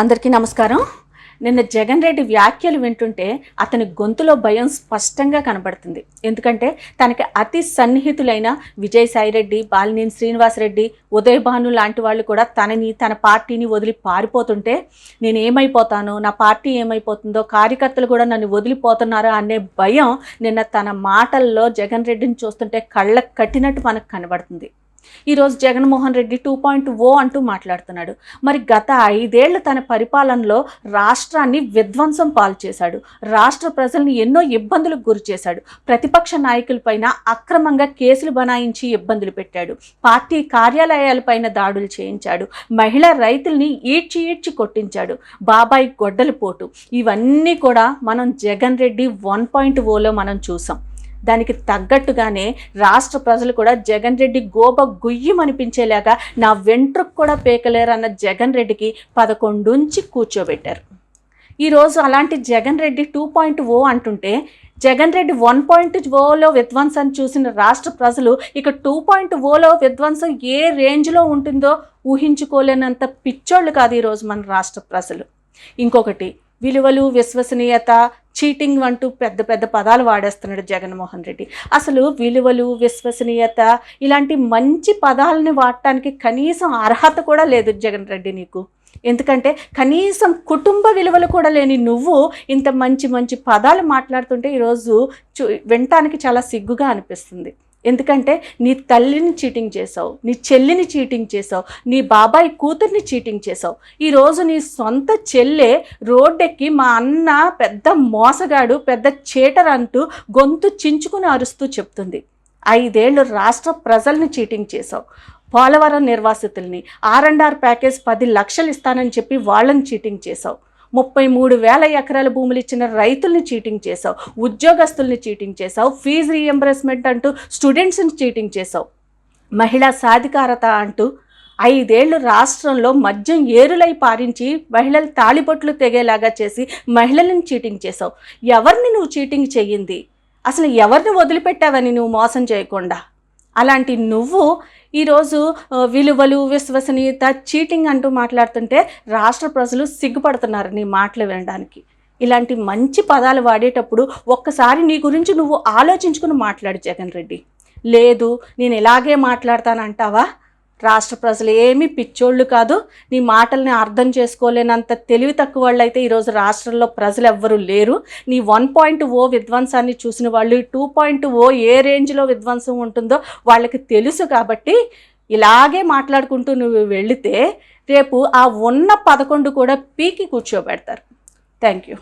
అందరికీ నమస్కారం. నిన్న జగన్ రెడ్డి వ్యాఖ్యలు వింటుంటే అతని గొంతులో భయం స్పష్టంగా కనబడుతుంది. ఎందుకంటే తనకి అతి సన్నిహితులైన విజయసాయిరెడ్డి బాలినేని శ్రీనివాసరెడ్డి ఉదయభాను లాంటి వాళ్ళు కూడా తనని తన పార్టీని వదిలి పారిపోతుంటే నేను ఏమైపోతాను? నా పార్టీ ఏమైపోతుందో? కార్యకర్తలు కూడా నన్ను వదిలిపోతున్నారా అనే భయం నిన్న తన మాటల్లో జగన్ రెడ్డిని చూస్తుంటే కళ్ళకు కట్టినట్టు మనకు కనబడుతుంది. ఈరోజు Jaganmohan Reddy two point O అంటూ మాట్లాడుతున్నాడు. మరి గత ఐదేళ్ళ తన పరిపాలనలో రాష్ట్రాన్ని విధ్వంసం పాలు చేశాడు. రాష్ట్ర ప్రజల్ని ఎన్నో ఇబ్బందులకు గురి చేశాడు. ప్రతిపక్ష నాయకులపైన అక్రమంగా కేసులు బనాయించి ఇబ్బందులు పెట్టాడు. పార్టీ కార్యాలయాలపైన దాడులు చేయించాడు. మహిళా రైతుల్ని ఈడ్చి ఈడ్చి కొట్టించాడు. బాబాయ్ గొడ్డలి పోటు. ఇవన్నీ కూడా మనం జగన్ రెడ్డి వన్ పాయింట్ ఓలో మనం చూసాం. దానికి తగ్గట్టుగానే రాష్ట్ర ప్రజలు కూడా జగన్ రెడ్డి గోబ గుయ్యమనిపించేలాగా నా వెంట్రుకు కూడా పేకలేరు అన్న జగన్ రెడ్డికి పదకొండుంచి కూర్చోబెట్టారు. ఈరోజు అలాంటి Jagan Reddy two point O అంటుంటే జగన్ రెడ్డి వన్ పాయింట్ ఓలో విధ్వంసాన్ని చూసిన రాష్ట్ర ప్రజలు ఇక టూ పాయింట్ ఓలో విధ్వంసం ఏ రేంజ్లో ఉంటుందో ఊహించుకోలేనంత పిచ్చోళ్ళు కాదు ఈరోజు మన రాష్ట్ర ప్రజలు. ఇంకొకటి విలువలు విశ్వసనీయత చీటింగ్ అంటూ పెద్ద పెద్ద పదాలు వాడేస్తున్నాడు జగన్మోహన్ రెడ్డి. అసలు విలువలు విశ్వసనీయత ఇలాంటి మంచి పదాలని వాడటానికి కనీసం అర్హత కూడా లేదు జగన్ రెడ్డి నీకు. ఎందుకంటే కనీసం కుటుంబ విలువలు కూడా లేని నువ్వు ఇంత మంచి మంచి పదాలు మాట్లాడుతుంటే ఈరోజు చూ వినటానికి చాలా సిగ్గుగా అనిపిస్తుంది. ఎందుకంటే నీ తల్లిని చీటింగ్ చేసావు నీ చెల్లిని చీటింగ్ చేసావు నీ బాబాయ్ కూతుర్ని చీటింగ్ చేసావు ఈరోజు నీ సొంత చెల్లె రోడ్డెక్కి మా అన్న పెద్ద మోసగాడు పెద్ద చేటర్ అంటూ గొంతు చించుకుని అరుస్తూ చెప్తుంది. ఐదేళ్ళు రాష్ట్ర ప్రజల్ని చీటింగ్ చేసావు పోలవరం నిర్వాసితుల్ని ఆర్ అండ్ ఆర్ ప్యాకేజ్ పది లక్షలు ఇస్తానని చెప్పి వాళ్ళని చీటింగ్ చేసావు ముప్పై మూడు వేల ఎకరాల భూములు ఇచ్చిన రైతుల్ని చీటింగ్ చేసావు ఉద్యోగస్తుల్ని చీటింగ్ చేసావు ఫీజు రీఎంబర్స్మెంట్ అంటూ స్టూడెంట్స్ని చీటింగ్ చేసావు మహిళా సాధికారత అంటూ ఐదేళ్ళు రాష్ట్రంలో మద్యం ఏరులై పారించి మహిళలు తాళిబొట్లు తెగేలాగా చేసి మహిళలను చీటింగ్ చేసావు ఎవరిని నువ్వు చీటింగ్ చెయ్యింది అసలు ఎవరిని వదిలిపెట్టావని నువ్వు మోసం చేయకుండా? అలాంటి నువ్వు ఈరోజు విలువలు విశ్వసనీయత చీటింగ్ అంటూ మాట్లాడుతుంటే రాష్ట్ర ప్రజలు సిగ్గుపడుతున్నారు నీ మాటలు వినడానికి. ఇలాంటి మంచి పదాలు వాడేటప్పుడు ఒక్కసారి నీ గురించి నువ్వు ఆలోచించుకుని మాట్లాడు జగన్ రెడ్డి. లేదు నేను ఇలాగే మాట్లాడతానంటావా? రాష్ట్ర ప్రజలు ఏమీ పిచ్చోళ్ళు కాదు. నీ మాటల్ని అర్థం చేసుకోలేనంత తెలివి తక్కువ వాళ్ళు అయితే ఈరోజు రాష్ట్రంలో ప్రజలు ఎవ్వరూ లేరు. నీ వన్ పాయింట్ ఓ విధ్వంసాన్ని చూసిన వాళ్ళు టూ పాయింట్ ఓ ఏ రేంజ్లో విధ్వంసం ఉంటుందో వాళ్ళకి తెలుసు కాబట్టి ఇలాగే మాట్లాడుకుంటూ నువ్వు వెళితే రేపు ఆ ఉన్న పదకొండు కూడా పీకి కూర్చోబెడతారు. Thank you.